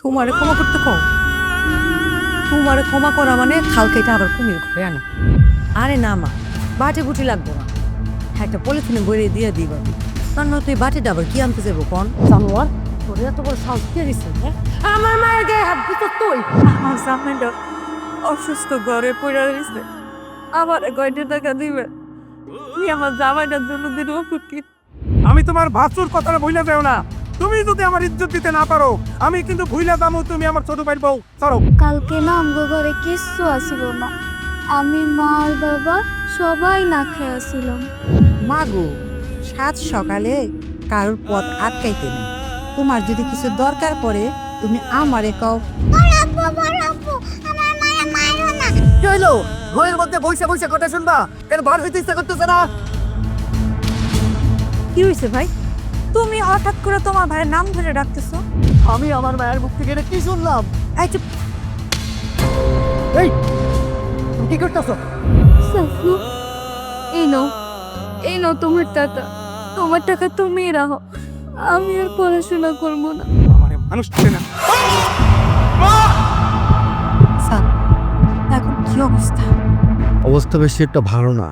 তোমারে ক্ষমা করতে কও। তোমারে ক্ষমা করা মানে খাল কেটে আবার কুমির ঘরে আনা। আরে না মা, বাটি বুটি লাগবো না। একটা পলিথিনে বইরে দিয়ে দিবা। তার না তুই বাটিটা আবার কি আনতে যাব কন? জানোয়ার, তোর এত বড় সাহস কে দিছে হ্যাঁ? আমার মায়ের গায়ে হাত তুই। আমার সামনেটা অসুস্থ ঘরে পড়ে রয়েছে। আমার কয়টা টাকা দিবে? আমার জামাইটার জন্য দিন কিন আমি তোমার ভাসুর কথাটা ভুলে যাও না। তুমি যদি আমার ইজ্জত দিতে না পারো আমি কিন্তু ভুইলা যাব তুমি আমার ছোট ভাই বউ। চলো কালকে না আমগো ঘরে কিচ্ছু আসিল না। আমি মা আর বাবা সবাই না খেয়ে আসিলাম মাগো সাত সকালে কারোর পথ আটকাইতে নেই। তোমার যদি কিছু দরকার পড়ে তুমি আমারে কও। কি হইল? ঘরের মধ্যে বসে বসে কথা শুনবা? এর বার হইতে ইচ্ছা করতেছে না? কি হয়েছে ভাই? তুমি হঠাৎ করে তোমার ভাইয়ের নাম ধরে ডাকতেছো? আমি আমার মায়ের মুখ থেকে এটা কি শুনলাম? এই চুপ। এই তুমি কি করতেছো? সাফু এই নাও এই নাও তোমার টাকা। তোমার টাকা তুমি রাখো। আমি আর পড়াশোনা করব না। আমার মানুষ চেনে না। স্যার এখন কি অবস্থা? অবস্থা বেশি একটা ভালো না।